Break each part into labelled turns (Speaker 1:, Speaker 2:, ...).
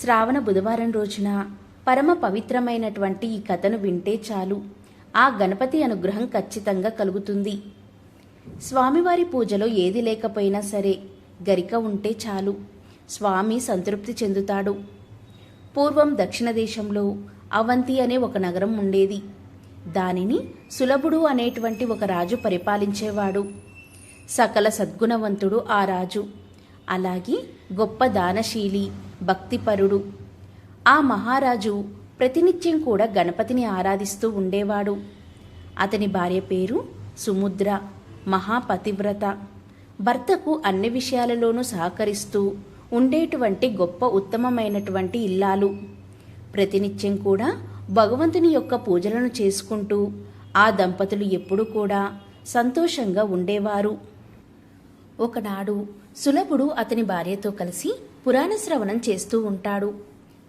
Speaker 1: శ్రావణ బుధవారం రోజున పరమ పవిత్రమైనటువంటి ఈ కథను వింటే చాలు. ఆ గణపతి అనుగ్రహం ఖచ్చితంగా కలుగుతుంది. స్వామివారి పూజలో ఏది లేకపోయినా సరే గరిక ఉంటే చాలు. స్వామి సంతృప్తి చెందుతాడు. పూర్వం దక్షిణ దేశంలో అవంతి అనే ఒక నగరం ఉండేది. దానిని సులభుడు అనేటువంటి ఒక రాజు పరిపాలించేవాడు. సకల సద్గుణవంతుడు ఆ రాజు. అలాగే గొప్ప దానశీలి భక్తిపరుడు. ఆ మహారాజు ప్రతినిత్యం కూడా గణపతిని ఆరాధిస్తూ ఉండేవాడు. అతని భార్య పేరు సుముద్ర మహాపతివ్రత. భర్తకు అన్ని విషయాలలోనూ సహకరిస్తూ ఉండేటువంటి గొప్ప ఉత్తమమైనటువంటి ఇల్లాలు. ప్రతినిత్యం కూడా భగవంతుని యొక్క పూజలను చేసుకుంటూ ఆ దంపతులు ఎప్పుడూ కూడా సంతోషంగా ఉండేవారు. ఒకనాడు సులభుడు అతని భార్యతో కలిసి పురాణ శ్రవణం చేస్తూ ఉంటాడు.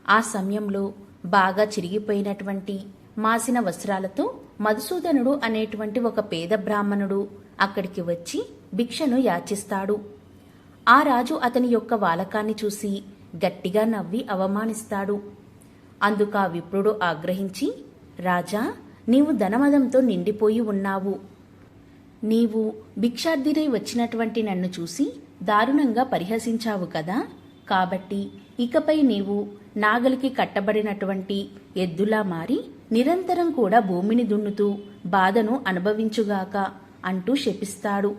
Speaker 1: ఆ సమయంలో బాగా చిరిగిపోయినటువంటి మాసిన వస్త్రాలతో మధుసూదనుడు అనేటువంటి ఒక పేద బ్రాహ్మణుడు అక్కడికి వచ్చి భిక్షను యాచిస్తాడు. ఆ రాజు అతని యొక్క వాలకాన్ని చూసి గట్టిగా నవ్వి అవమానిస్తాడు. అందుకు ఆ విప్రుడు ఆగ్రహించి రాజా నీవు ధనమదంతో నిండిపోయి ఉన్నావు. నీవు భిక్షార్థినై వచ్చినటువంటి నన్ను చూసి దారుణంగా పరిహసించావు కదా. కాబట్టి ఇకపై నీవు నాగలికి కట్టబడినటువంటి ఎద్దులా మారి నిరంతరం కూడా భూమిని దున్నుతూ బాధను అనుభవించుగాక అంటూ శపిస్తాడు.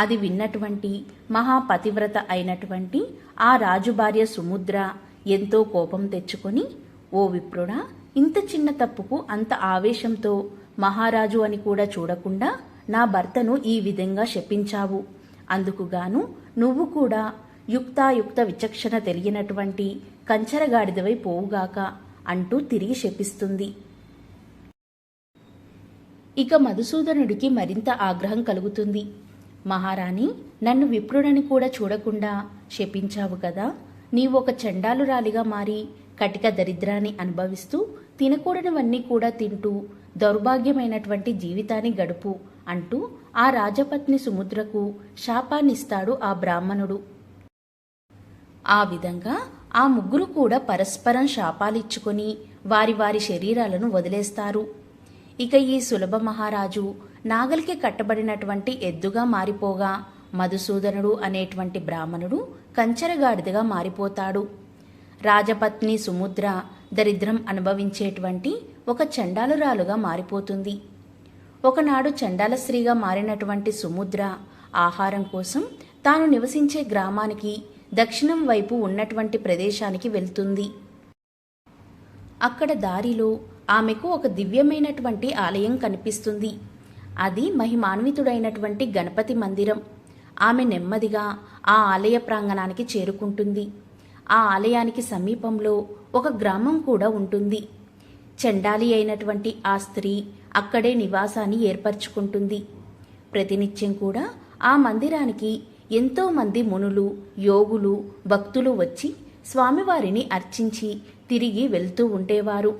Speaker 1: అది విన్నటువంటి మహాపతివ్రత అయినటువంటి ఆ రాజు భార్య సుముద్ర ఎంతో కోపం తెచ్చుకొని ఓ విప్రుడా ఇంత చిన్న తప్పుకు అంత ఆవేశంతో మహారాజు అని కూడా చూడకుండా నా భర్తను ఈ విధంగా శపించావు. అందుకుగాను నువ్వు కూడా యుక్తాయుక్త విచక్షణ తెలియనటువంటి కంచరగాడిదవై పోవుగాక అంటూ తిరిగి శపిస్తుంది. ఇక మధుసూదనుడికి మరింత ఆగ్రహం కలుగుతుంది. మహారాణి నన్ను విప్రుడని కూడా చూడకుండా శపించావు కదా. నీవు ఒక చండాలురాలిగా మారి కటిక దరిద్రాన్ని అనుభవిస్తూ తినకూడనివన్నీ కూడా తింటూ దౌర్భాగ్యమైనటువంటి జీవితాన్ని గడుపు అంటూ ఆ రాజపత్ని సుముద్రకు శాపాన్నిస్తాడు ఆ బ్రాహ్మణుడు. ఆ విధంగా ఆ ముగ్గురు కూడా పరస్పరం శాపాలిచ్చుకొని వారి వారి శరీరాలను వదిలేస్తారు. ఇక ఈ సులభ మహారాజు నాగలికి కట్టబడినటువంటి ఎద్దుగా మారిపోగా మధుసూదనుడు అనేటువంటి బ్రాహ్మణుడు కంచరగాడిదగా మారిపోతాడు. రాజపత్ని సుముద్ర దరిద్రం అనుభవించేటువంటి ఒక చండాలురాలుగా మారిపోతుంది. ఒకనాడు చండాల స్త్రీగా మారినటువంటి సుముద్ర ఆహారం కోసం తాను నివసించే గ్రామానికి దక్షిణం వైపు ఉన్నటువంటి ప్రదేశానికి వెళ్తుంది. అక్కడ దారిలో ఆమెకు ఒక దివ్యమైనటువంటి ఆలయం కనిపిస్తుంది. అది మహిమాన్వితుడైనటువంటి గణపతి మందిరం. ఆమె నెమ్మదిగా ఆ ఆలయ ప్రాంగణానికి చేరుకుంటుంది. ఆ ఆలయానికి సమీపంలో ఒక గ్రామం కూడా ఉంటుంది. చండాలి అయినటువంటి ఆ స్త్రీ అక్కడే నివాసాన్ని ఏర్పరచుకుంటుంది. ప్రతినిత్యం కూడా ఆ మందిరానికి ఎంతోమంది మునులు యోగులు భక్తులు వచ్చి స్వామివారిని అర్చించి తిరిగి వెళ్తూ ఉండేవారు.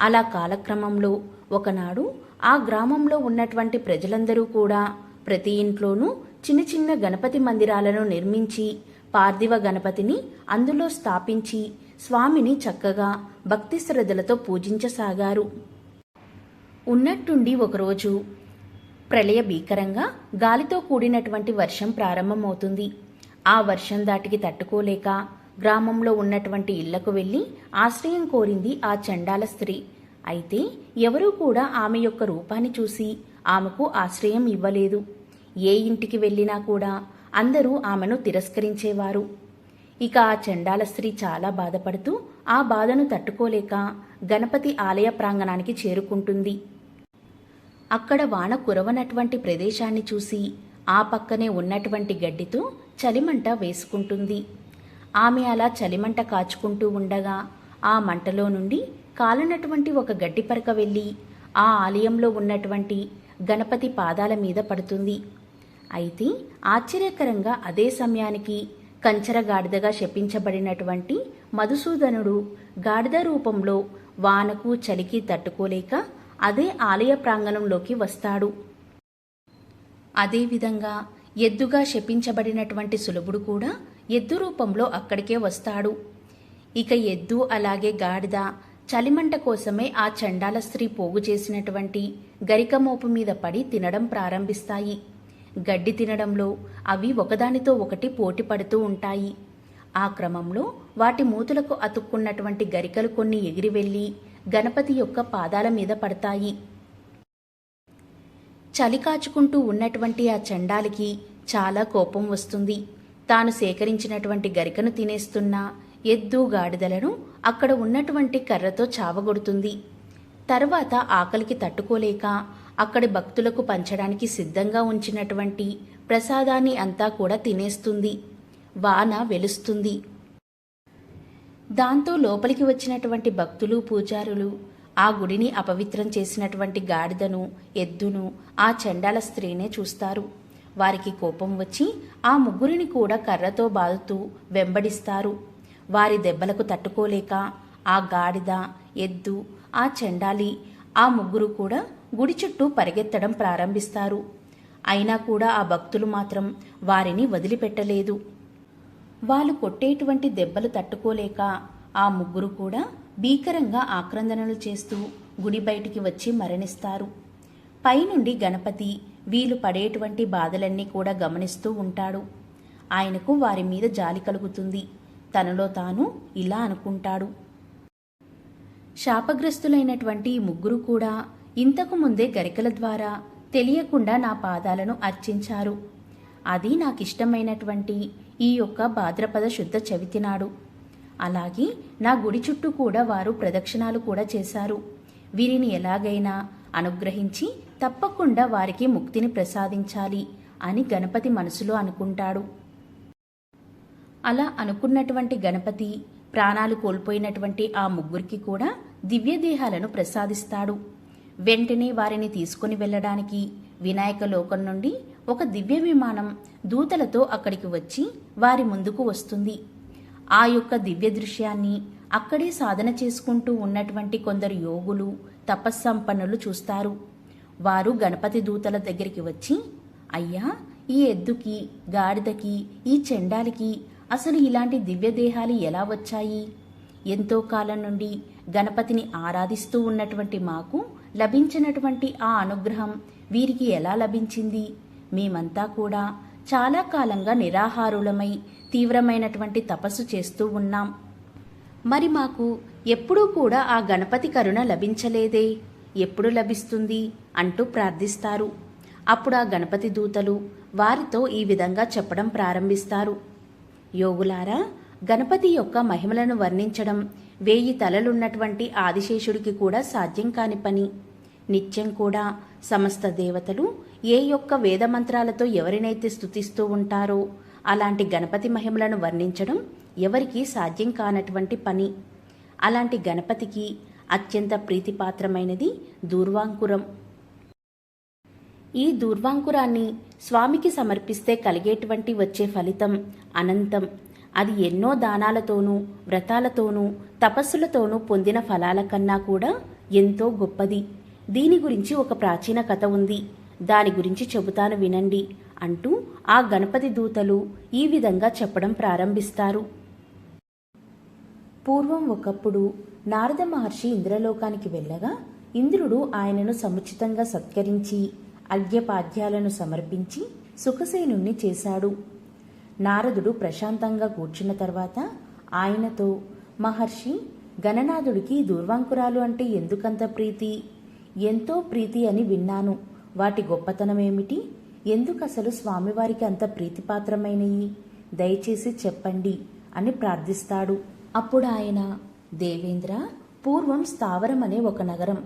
Speaker 1: అలా కాలక్రమంలో ఒకనాడు ఆ గ్రామంలో ఉన్నటువంటి ప్రజలందరూ కూడా ప్రతి ఇంట్లోనూ చిన్న చిన్న గణపతి మందిరాలను నిర్మించి పార్థివ గణపతిని అందులో స్థాపించి స్వామిని చక్కగా భక్తి శ్రద్ధలతో పూజించసాగారు. ఉన్నట్టుండి ఒకరోజు ప్రళయ భీకరంగా గాలితో కూడినటువంటి వర్షం ప్రారంభమవుతుంది. ఆ వర్షం దాటికి తట్టుకోలేక గ్రామంలో ఉన్నటువంటి ఇళ్ళకు వెళ్ళి ఆశ్రయం కోరింది ఆ చండాల స్త్రీ. అయితే ఎవరూ కూడా ఆమె యొక్క రూపాన్ని చూసి ఆమెకు ఆశ్రయం ఇవ్వలేదు. ఏ ఇంటికి వెళ్ళినా కూడా అందరూ ఆమెను తిరస్కరించేవారు. ఇక ఆ చండాల స్త్రీ చాలా బాధపడుతూ ఆ బాధను తట్టుకోలేక గణపతి ఆలయ ప్రాంగణానికి చేరుకుంటుంది. అక్కడ వాన కురవనటువంటి ప్రదేశాన్ని చూసి ఆ పక్కనే ఉన్నటువంటి గడ్డితో చలిమంట వేసుకుంటుంది. ఆమె అలా చలిమంట కాచుకుంటూ ఉండగా ఆ మంటలో నుండి కాలనటువంటి ఒక గడ్డి పరక వెళ్ళి ఆ ఆలయంలో ఉన్నటువంటి గణపతి పాదాల మీద పడుతుంది. అయితే ఆశ్చర్యకరంగా అదే సమయానికి కంచర గాడిదగా శపించబడినటువంటి మధుసూదనుడు గాడిద రూపంలో వానకు చలికి తట్టుకోలేక అదే ఆలయ ప్రాంగణంలోకి వస్తాడు. అదేవిధంగా ఎద్దుగా శపించబడినటువంటి సులభుడు కూడా ఎద్దు రూపంలో అక్కడికే వస్తాడు. ఇక ఎద్దు అలాగే గాడిద చలిమంట కోసమే ఆ చండాల స్త్రీ పోగు చేసినటువంటి గరిక మోపు మీద పడి తినడం ప్రారంభిస్తాయి. గడ్డి తినడంలో అవి ఒకదానితో ఒకటి పోటీ పడుతూ ఉంటాయి. ఆ క్రమంలో వాటి మూతులకు అతుక్కున్నటువంటి గరికలు కొన్ని ఎగిరి వెళ్ళి గణపతి యొక్క పాదాల మీద పడతాయి. చలి కాచుకుంటూ ఉన్నటువంటి ఆ చండాలికి చాలా కోపం వస్తుంది. తాను సేకరించినటువంటి గరికను తినేస్తున్న ఎద్దు గాడిదలను అక్కడ ఉన్నటువంటి కర్రతో చావగొడుతుంది. తర్వాత ఆకలికి తట్టుకోలేక అక్కడి భక్తులకు పంచడానికి సిద్ధంగా ఉంచినటువంటి ప్రసాదాన్ని అంతా కూడా తినేస్తుంది. వాన వెలుస్తుంది. దాంతో లోపలికి వచ్చినటువంటి భక్తులు పూజారులు ఆ గుడిని అపవిత్రం చేసినటువంటి గాడిదను ఎద్దును ఆ చండాల స్త్రీనే చూస్తారు. వారికి కోపం వచ్చి ఆ ముగ్గురిని కూడా కర్రతో బాదుతూ వెంబడిస్తారు. వారి దెబ్బలకు తట్టుకోలేక ఆ గాడిద ఎద్దు ఆ చండాలి ఆ ముగ్గురు కూడా గుడి చుట్టూ పరిగెత్తడం ప్రారంభిస్తారు. అయినా కూడా ఆ భక్తులు మాత్రం వారిని వదిలిపెట్టలేదు. వాళ్ళు కొట్టేటువంటి దెబ్బలు తట్టుకోలేక ఆ ముగ్గురు కూడా భీకరంగా ఆక్రందనలు చేస్తూ గుడి బయటికి వచ్చి మరణిస్తారు. పైనుండి గణపతి వీలు పడేటువంటి బాధలన్నీ కూడా గమనిస్తూ ఉంటాడు. ఆయనకు వారి మీద జాలి కలుగుతుంది. తనలో తాను ఇలా అనుకుంటాడు. శాపగ్రస్తులైనటువంటి ముగ్గురు కూడా ఇంతకు ముందే గరికల ద్వారా తెలియకుండా నా పాదాలను అర్చించారు. అది నాకు ఇష్టమైనటువంటి ఈ యొక్క భాద్రపద శుద్ధ చవితి నాడు. అలాగే నా గుడి చుట్టూ కూడా వారు ప్రదక్షిణాలు కూడా చేశారు. వీరిని ఎలాగైనా అనుగ్రహించి తప్పకుండా వారికి ముక్తిని ప్రసాదించాలి అని గణపతి మనసులో అనుకుంటాడు. అలా అనుకున్నటువంటి గణపతి ప్రాణాలు కోల్పోయినటువంటి ఆ ముగ్గురికి కూడా దివ్యదేహాలను ప్రసాదిస్తాడు. వెంటనే వారిని తీసుకుని వెళ్ళడానికి వినాయక లోకం నుండి ఒక దివ్య విమానం దూతలతో అక్కడికి వచ్చి వారి ముందుకు వస్తుంది. ఆ యొక్క దివ్య దృశ్యాన్ని అక్కడే సాధన చేసుకుంటూ ఉన్నటువంటి కొందరు యోగులు తపస్సంపన్నులు చూస్తారు. వారు గణపతి దూతల దగ్గరికి వచ్చి అయ్యా ఈ ఎద్దుకి గాడిదకి ఈ చెండాలికి అసలు ఇలాంటి దివ్యదేహాలు ఎలా వచ్చాయి? ఎంతో కాలం నుండి గణపతిని ఆరాధిస్తూ ఉన్నటువంటి మాకు లభించినటువంటి ఆ అనుగ్రహం వీరికి ఎలా లభించింది? మేమంతా కూడా చాలా కాలంగా నిరాహారులమై తీవ్రమైనటువంటి తపస్సు చేస్తూ ఉన్నాం. మరి మాకు ఎప్పుడూ కూడా ఆ గణపతి కరుణ లభించలేదే. ఎప్పుడు లభిస్తుంది అంటూ ప్రార్థిస్తారు. అప్పుడు ఆ గణపతి దూతలు వారితో ఈ విధంగా చెప్పడం ప్రారంభిస్తారు. యోగులారా గణపతి యొక్క మహిమలను వర్ణించడం వేయి తలలున్నటువంటి ఆదిశేషుడికి కూడా సాధ్యం కాని పని. నిత్యం కూడా సమస్త దేవతలు ఏ యొక్క వేదమంత్రాలతో ఎవరినైతే స్తుతిస్తూ ఉంటారో అలాంటి గణపతి మహిమలను వర్ణించడం ఎవరికీ సాధ్యం కానటువంటి పని. అలాంటి గణపతికి అత్యంత ప్రీతిపాత్రమైనది దూర్వాంకురం. ఈ దూర్వాంకురాన్ని స్వామికి సమర్పిస్తే కలిగేటువంటి వచ్చే ఫలితం అనంతం. అది ఎన్నో దానాలతోనూ వ్రతాలతోనూ తపస్సులతోనూ పొందిన ఫలాల కన్నా కూడా ఎంతో గొప్పది. దీని గురించి ఒక ప్రాచీన కథ ఉంది. దాని గురించి చెబుతాను వినండి అంటూ ఆ గణపతి దూతలు ఈ విధంగా చెప్పడం ప్రారంభిస్తారు. పూర్వం ఒకప్పుడు నారద మహర్షి ఇంద్రలోకానికి వెళ్ళగా ఇంద్రుడు ఆయనను సముచితంగా సత్కరించి అర్ఘ్యపాద్యాలను సమర్పించి సుఖసేనుణ్ణి చేశాడు. నారదుడు ప్రశాంతంగా కూర్చున్న తర్వాత ఆయనతో మహర్షి గణనాథుడికి దూర్వాంకురాలు అంటే ఎందుకంత ప్రీతి? ఎంతో ప్రీతి అని విన్నాను. వాటి గొప్పతనం ఏమిటి స్వామివారికి అంత ప్రీతిపాత్రమైనవి దయచేసి చెప్పండి అని ప్రార్థిస్తాడు. అప్పుడు ఆయన దేవేంద్ర పూర్వం స్థావరం అనే ఒక నగరం.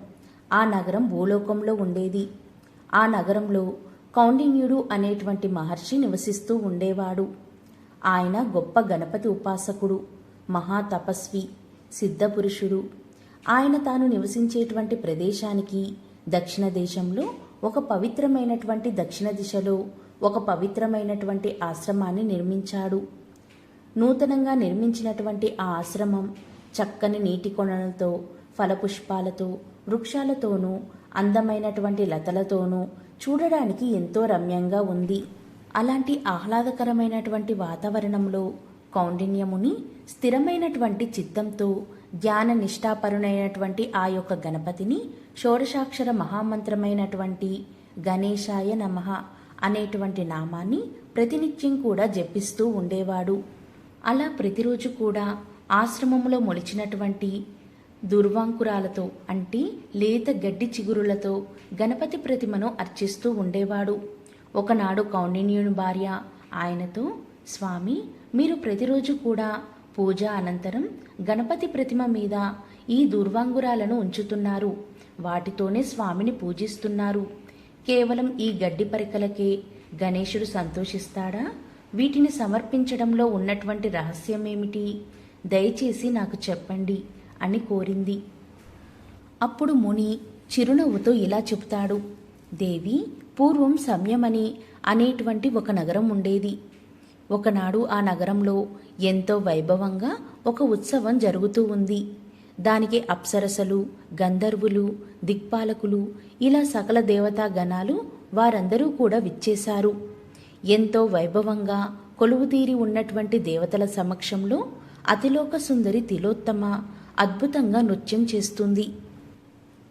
Speaker 1: ఆ నగరం భూలోకంలో ఉండేది. ఆ నగరంలో కౌండిన్యుడు అనేటువంటి మహర్షి నివసిస్తూ ఉండేవాడు. ఆయన గొప్ప గణపతి ఉపాసకుడు మహాతపస్వి సిద్ధపురుషుడు. ఆయన తాను నివసించేటువంటి ప్రదేశానికి దక్షిణ దేశంలో ఒక పవిత్రమైనటువంటి దక్షిణ దిశలో ఒక పవిత్రమైనటువంటి ఆశ్రమాన్ని నిర్మించాడు. నూతనంగా నిర్మించినటువంటి ఆ ఆశ్రమం చక్కని నీటి కొనలతో ఫలపుష్పాలతో వృక్షాలతోనూ అందమైనటువంటి లతలతోనూ చూడడానికి ఎంతో రమ్యంగా ఉంది. అలాంటి ఆహ్లాదకరమైనటువంటి వాతావరణంలో కౌండిన్యముని స్థిరమైనటువంటి చిత్తంతో ధ్యాన నిష్ఠాపరునైనటువంటి ఆ యొక్క గణపతిని షోడశాక్షర మహామంత్రమైనటువంటి గణేశాయ నమః అనేటువంటి నామాన్ని ప్రతినిత్యం కూడా జపిస్తూ ఉండేవాడు. అలా ప్రతిరోజు కూడా ఆశ్రమంలో మొలిచినటువంటి దుర్వాంకురాలతో అంటే లేత గడ్డి చిగురులతో గణపతి ప్రతిమను అర్చిస్తూ ఉండేవాడు. ఒకనాడు కౌండిన్యుని భార్య ఆయనతో స్వామి మీరు ప్రతిరోజు కూడా పూజ అనంతరం గణపతి ప్రతిమ మీద ఈ దుర్వాంగురాలను ఉంచుతున్నారు. వాటితోనే స్వామిని పూజిస్తున్నారు. కేవలం ఈ గడ్డి పరికలకే గణేశుడు సంతోషిస్తాడా? వీటిని సమర్పించడంలో ఉన్నటువంటి రహస్యం ఏమిటి దయచేసి నాకు చెప్పండి అని కోరింది. అప్పుడు ముని చిరునవ్వుతో ఇలా చెబుతాడు. దేవి పూర్వం సమ్యమని అనేటువంటి ఒక నగరం ఉండేది. ఒకనాడు ఆ నగరంలో ఎంతో వైభవంగా ఒక ఉత్సవం జరుగుతూ ఉంది. దానికి అప్సరసలు గంధర్వులు దిక్పాలకులు ఇలా సకల దేవతా గణాలు వారందరూ కూడా విచ్చేశారు. ఎంతో వైభవంగా కొలువుతీరి ఉన్నటువంటి దేవతల సమక్షంలో అతిలోక సుందరి తిలోత్తమ అద్భుతంగా నృత్యం చేస్తుంది.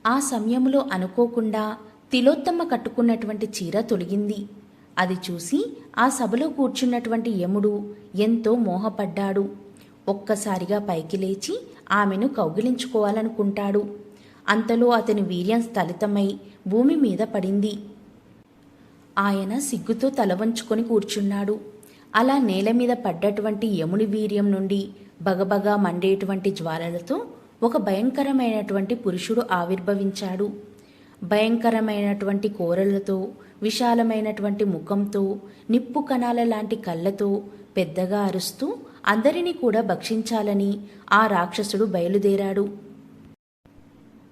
Speaker 1: ఆ సమయంలో అనుకోకుండా తిలోత్తమ కట్టుకున్నటువంటి చీర తొలగింది. అది చూసి ఆ సభలో కూర్చున్నటువంటి యముడు ఎంతో మోహపడ్డాడు. ఒక్కసారిగా పైకి లేచి ఆమెను కౌగిలించుకోవాలనుకుంటాడు. అంతలో అతని వీర్యం స్థలితమై భూమి మీద పడింది. ఆయన సిగ్గుతో తల వంచుకొని కూర్చున్నాడు. అలా నేల మీద పడ్డటువంటి యముని వీర్యం నుండి బగబగా మండేటువంటి జ్వాలలతో ఒక భయంకరమైనటువంటి పురుషుడు ఆవిర్భవించాడు. భయంకరమైనటువంటి కోరలతో విశాలమైనటువంటి ముఖంతో నిప్పు కణాల లాంటి కళ్ళతో పెద్దగా అరుస్తూ అందరినీ కూడా భక్షించాలని ఆ రాక్షసుడు బయలుదేరాడు.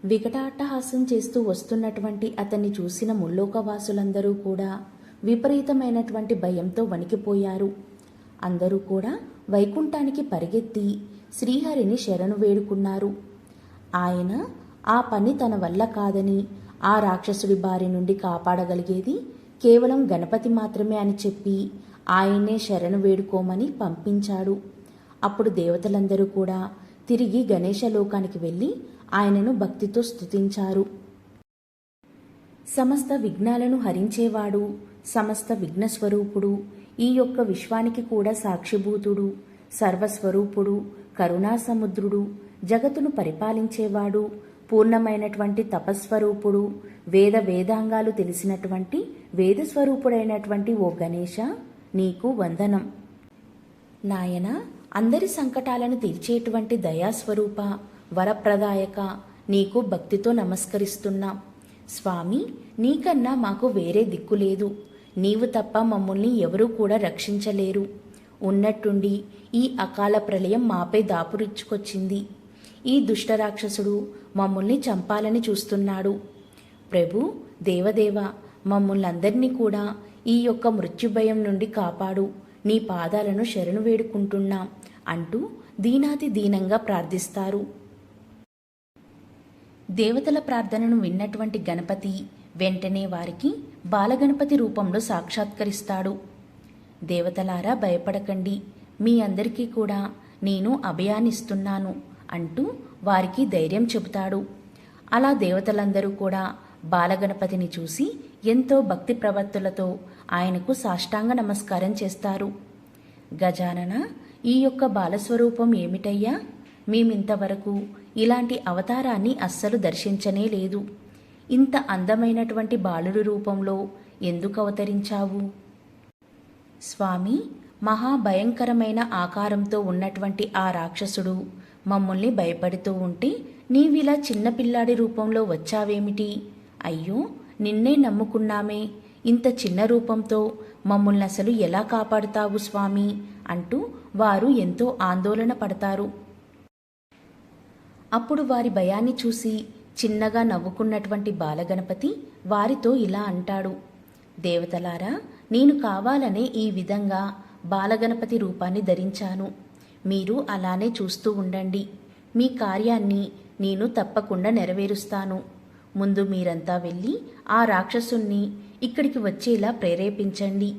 Speaker 1: వికటాట్టహాసం చేస్తూ వస్తున్నటువంటి అతన్ని చూసిన ముల్లోకవాసులందరూ కూడా విపరీతమైనటువంటి భయంతో వణికిపోయారు. అందరూ కూడా వైకుంఠానికి పరిగెత్తి శ్రీహరిని శరణు వేడుకున్నారు. ఆయన ఆ పని తన వల్ల కాదని ఆ రాక్షసుడి బారి నుండి కాపాడగలిగేది కేవలం గణపతి మాత్రమే అని చెప్పి ఆయన్నే శరణు వేడుకోమని పంపించాడు. అప్పుడు దేవతలందరూ కూడా తిరిగి గణేశ లోకానికి వెళ్ళి ఆయనను భక్తితో స్తుతించారు. సమస్త విఘ్నాలను హరించేవాడు సమస్త విఘ్నస్వరూపుడు ఈ యొక్క విశ్వానికి కూడా సాక్షిభూతుడు సర్వస్వరూపుడు కరుణాసముద్రుడు జగత్తును పరిపాలించేవాడు పూర్ణమైనటువంటి తపస్వరూపుడు వేద వేదాంగాలు తెలిసినటువంటి వేదస్వరూపుడైనటువంటి ఓ గణేష నీకు వందనం. నాయన అందరి సంకటాలను తీర్చేటువంటి దయాస్వరూప వరప్రదాయక నీకు భక్తితో నమస్కరిస్తున్నాం స్వామి నీకన్నా మాకు వేరే దిక్కు లేదు. నీవు తప్ప మమ్మల్ని ఎవరూ కూడా రక్షించలేరు. ఉన్నట్టుండి ఈ అకాల ప్రళయం మాపై దాపురిచ్చుకొచ్చింది ఈ దుష్టరాక్షసుడు మమ్మల్ని చంపాలని చూస్తున్నాడు. ప్రభు దేవదేవ మమ్మల్నందరినీ కూడా ఈ యొక్క మృత్యుభయం నుండి కాపాడు. నీ పాదాలను శరణు వేడుకుంటున్నాం అంటూ దీనాతి దీనంగా ప్రార్థిస్తారు. దేవతల ప్రార్థనను విన్నటువంటి గణపతి వెంటనే వారికి బాలగణపతి రూపంలో సాక్షాత్కరిస్తాడు. దేవతలారా భయపడకండి. మీ అందరికీ కూడా నేను అభయాన్నిస్తున్నాను. అంటూ వారికి ధైర్యం చెబుతాడు. అలా దేవతలందరూ కూడా బాలగణపతిని చూసి ఎంతో భక్తి ప్రవర్తులతో ఆయనకు సాష్టాంగ నమస్కారం చేస్తారు. గజానన ఈ యొక్క బాలస్వరూపం ఏమిటయ్యా? మేమింతవరకు ఇలాంటి అవతారాన్ని అస్సలు దర్శించనే లేదు. ఇంత అందమైనటువంటి బాలుడు రూపంలో ఎందుకు అవతరించావు? స్వామి మహాభయంకరమైన ఆకారంతో ఉన్నటువంటి ఆ రాక్షసుడు మమ్మల్ని భయపడుతూ ఉంటే నీవిలా చిన్నపిల్లాడి రూపంలో వచ్చావేమిటి? అయ్యో నిన్నే నమ్ముకున్నామే. ఇంత చిన్న రూపంతో మమ్మల్ని అసలు ఎలా కాపాడుతావు స్వామి? అంటూ వారు ఎంతో ఆందోళన పడతారు. అప్పుడు వారి భయాన్ని చూసి చిన్నగా నవ్వుకున్నటువంటి బాలగణపతి వారితో ఇలా అంటాడు. దేవతలారా నేను కావాలనే ఈ విధంగా బాలగణపతి రూపాన్ని ధరించాను. మీరు అలానే చూస్తూ ఉండండి. మీ కార్యాన్ని నేను తప్పకుండా నెరవేరుస్తాను. ముందు మీరంతా వెళ్ళి ఆ రాక్షసుణ్ణి ఇక్కడికి వచ్చేలా ప్రేరేపించండి.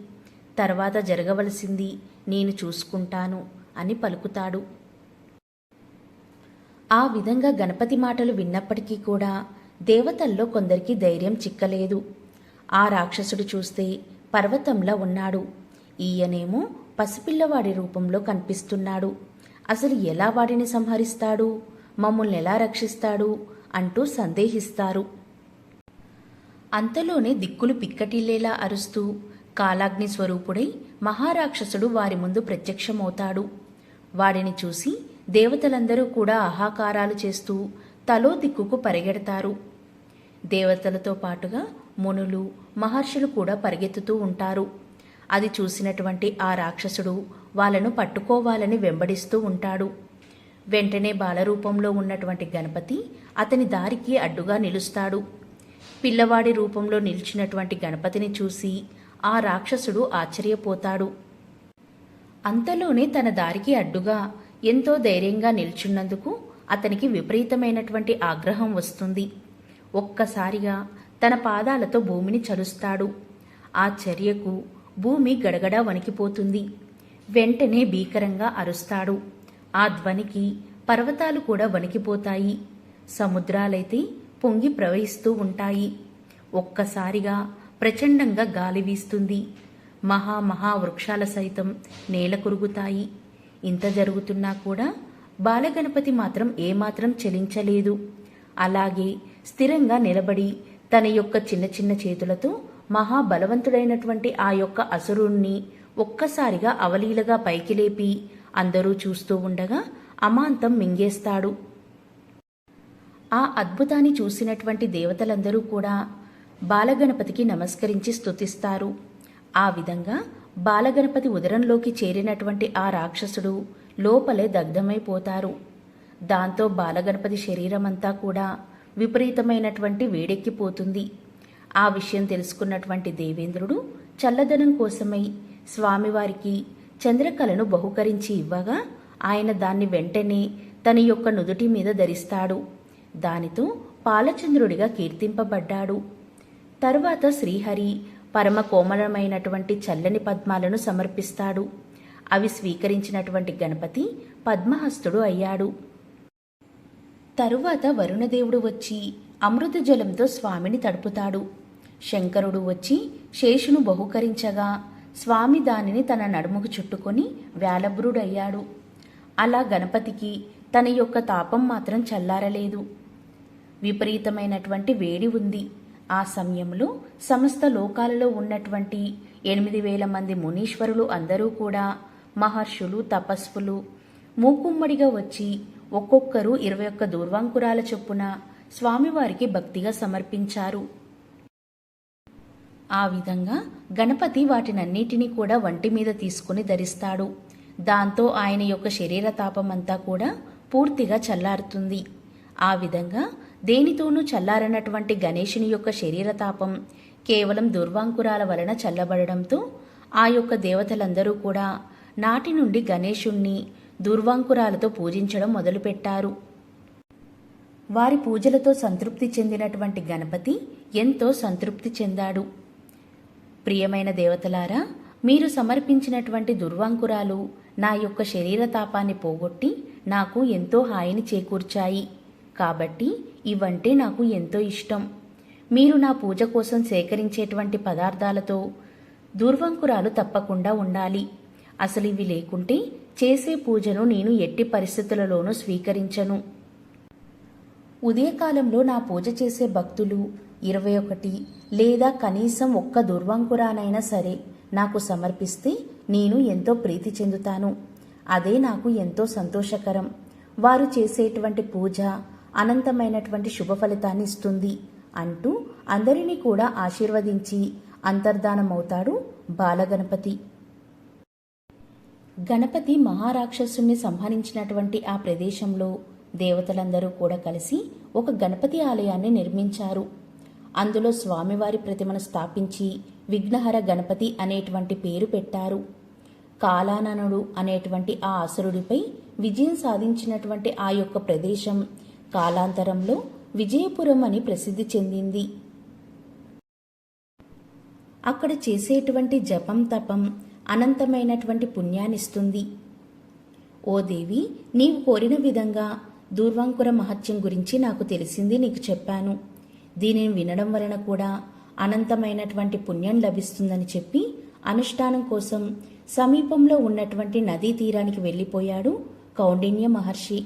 Speaker 1: తర్వాత జరగవలసింది నేను చూసుకుంటాను అని పలుకుతాడు. ఆ విధంగా గణపతి మాటలు విన్నప్పటికీ కూడా దేవతల్లో కొందరికి ధైర్యం చిక్కలేదు. ఆ రాక్షసుడు చూస్తే పర్వతంలా ఉన్నాడు. ఈయనేమో పసిపిల్లవాడి రూపంలో కనిపిస్తున్నాడు. అసలు ఎలా వాడిని సంహరిస్తాడు? మమ్మల్ని ఎలా రక్షిస్తాడు? అంటూ సందేహిస్తారు. అంతలోనే దిక్కులు పిక్కటిల్లేలా అరుస్తూ కాలాగ్ని స్వరూపుడై మహారాక్షసుడు వారి ముందు ప్రత్యక్షమవుతాడు. వాడిని చూసి దేవతలందరూ కూడా ఆహాకారాలు చేస్తూ తలో దిక్కుకు పరిగెడతారు. దేవతలతో పాటుగా మునులు మహర్షులు కూడా పరిగెత్తుతూ ఉంటారు. అది చూసినటువంటి ఆ రాక్షసుడు వాళ్ళను పట్టుకోవాలని వెంబడిస్తూ ఉంటాడు. వెంటనే బాలరూపంలో ఉన్నటువంటి గణపతి అతని దారికి అడ్డుగా నిలుస్తాడు. పిల్లవాడి రూపంలో నిలిచినటువంటి గణపతిని చూసి ఆ రాక్షసుడు ఆశ్చర్యపోతాడు. అంతలోనే తన దారికి అడ్డుగా ఎంతో ధైర్యంగా నిల్చున్నందుకు అతనికి విపరీతమైనటువంటి ఆగ్రహం వస్తుంది. ఒక్కసారిగా తన పాదాలతో భూమిని చరుస్తాడు. ఆ చర్యకు భూమి గడగడా వణికిపోతుంది. వెంటనే భీకరంగా అరుస్తాడు. ఆ ధ్వనికి పర్వతాలు కూడా వణికిపోతాయి. సముద్రాలైతే పొంగి ప్రవహిస్తూ ఉంటాయి. ఒక్కసారిగా ప్రచండంగా గాలి వీస్తుంది. మహా మహా వృక్షాల సైతం నేల కురుగుతాయి ఇంత జరుగుతున్నా కూడా బాలగణపతి మాత్రం ఏమాత్రం చలించలేదు. అలాగే స్థిరంగా నిలబడి తన యొక్క చిన్న చిన్న చేతులతో మహాబలవంతుడైనటువంటి ఆ యొక్క అసురుణ్ణి ఒక్కసారిగా అవలీలగా పైకి లేపి అందరూ చూస్తూ ఉండగా అమాంతం మింగేస్తాడు. ఆ అద్భుతాన్ని చూసినటువంటి దేవతలందరూ కూడా బాలగణపతికి నమస్కరించి స్తుతిస్తారు. ఆ విధంగా బాలగణపతి ఉదరంలోకి చేరినటువంటి ఆ రాక్షసుడు లోపలే దగ్ధమైపోతారు. దాంతో బాలగణపతి శరీరమంతా కూడా విపరీతమైనటువంటి వేడెక్కిపోతుంది. ఆ విషయం తెలుసుకున్నటువంటి దేవేంద్రుడు చల్లదనం కోసమై స్వామివారికి చంద్రకళను బహుకరించి ఇవ్వగా ఆయన దాన్ని వెంటనే తన యొక్క నుదుటి మీద ధరిస్తాడు. దానితో పాలచంద్రుడిగా కీర్తింపబడ్డాడు. తరువాత శ్రీహరి పరమ కోమలమైనటువంటి చల్లని పద్మాలను సమర్పిస్తాడు. అవి స్వీకరించినటువంటి గణపతి పద్మహస్తుడు అయ్యాడు. తరువాత వరుణదేవుడు వచ్చి అమృత జలంతో స్వామిని తడుపుతాడు. శంకరుడు వచ్చి శేషును బహుకరించగా స్వామి దానిని తన నడుముకు చుట్టుకొని వేలభ్రుడయ్యాడు అలా గణపతికి తన యొక్క తాపం మాత్రం చల్లారలేదు. విపరీతమైనటువంటి వేడి ఉంది. ఆ సమయంలో సమస్త లోకాలలో ఉన్నటువంటి ఎనిమిది వేల మంది మునీశ్వరులు అందరూ కూడా మహర్షులు తపస్సులు మూకుమ్మడిగా వచ్చి ఒక్కొక్కరు ఇరవై ఒక్క దూర్వాంకురాల చొప్పున స్వామివారికి భక్తిగా సమర్పించారు. ఆ విధంగా గణపతి వాటినన్నిటినీ కూడా వంటి మీద తీసుకుని ధరిస్తాడు. దాంతో ఆయన యొక్క శరీర తాపమంతా కూడా పూర్తిగా చల్లారుతుంది. ఆ విధంగా దేనితోనూ చల్లారనటువంటి గణేషుని యొక్క శరీర తాపం కేవలం దుర్వాంకురాల వలన చల్లబడడంతో ఆ యొక్క దేవతలందరూ కూడా నాటి నుండి గణేశుణ్ణి దుర్వాంకురాలతో పూజించడం మొదలుపెట్టారు. వారి పూజలతో సంతృప్తి చెందినటువంటి గణపతి ఎంతో సంతృప్తి చెందాడు. ప్రియమైన దేవతలారా మీరు సమర్పించినటువంటి దుర్వాంకురాలు నా యొక్క శరీర తాపాన్ని పోగొట్టి నాకు ఎంతో హాయిని చేకూర్చాయి. కాబట్టి ఇవంటే నాకు ఎంతో ఇష్టం. మీరు నా పూజ కోసం సేకరించేటువంటి పదార్థాలతో దుర్వంకురాలు తప్పకుండా ఉండాలి. అసలు ఇవి లేకుంటే చేసే పూజను నేను ఎట్టి పరిస్థితులలోనూ స్వీకరించను. ఉదయకాలంలో నా పూజ చేసే భక్తులు ఇరవై ఒకటి లేదా కనీసం ఒక్క దుర్వంకురానైనా సరే నాకు సమర్పిస్తే నేను ఎంతో ప్రీతి చెందుతాను. అదే నాకు ఎంతో సంతోషకరం. వారు చేసేటువంటి పూజ అనంతమైనటువంటి శుభ ఫలితాన్ని ఇస్తుంది అంటూ అందరినీ కూడా ఆశీర్వదించి అంతర్ధానమవుతాడు బాలగణపతి. గణపతి మహారాక్షసుని సంహరించినటువంటి ఆ ప్రదేశంలో దేవతలందరూ కూడా కలిసి ఒక గణపతి ఆలయాన్ని నిర్మించారు. అందులో స్వామివారి ప్రతిమను స్థాపించి విఘ్నహర గణపతి అనేటువంటి పేరు పెట్టారు. కాలాననుడు అనేటువంటి ఆ అసురుడిపై విజయం సాధించినటువంటి ఆ యొక్క ప్రదేశం కాలాంతరంలో విజయపురం అని ప్రసిద్ధి చెందింది. అక్కడ చేసేటువంటి జపం తపం అనంతమైనటువంటి పుణ్యాన్నిస్తుంది ఓ దేవి నీవు కోరిన విధంగా దూర్వాంకుర మహత్యం గురించి నాకు తెలిసింది నీకు చెప్పాను. దీనిని వినడం వలన కూడా అనంతమైనటువంటి పుణ్యం లభిస్తుందని చెప్పి అనుష్ఠానం కోసం సమీపంలో ఉన్నటువంటి నదీ తీరానికి వెళ్ళిపోయాడు కౌండిన్య మహర్షి.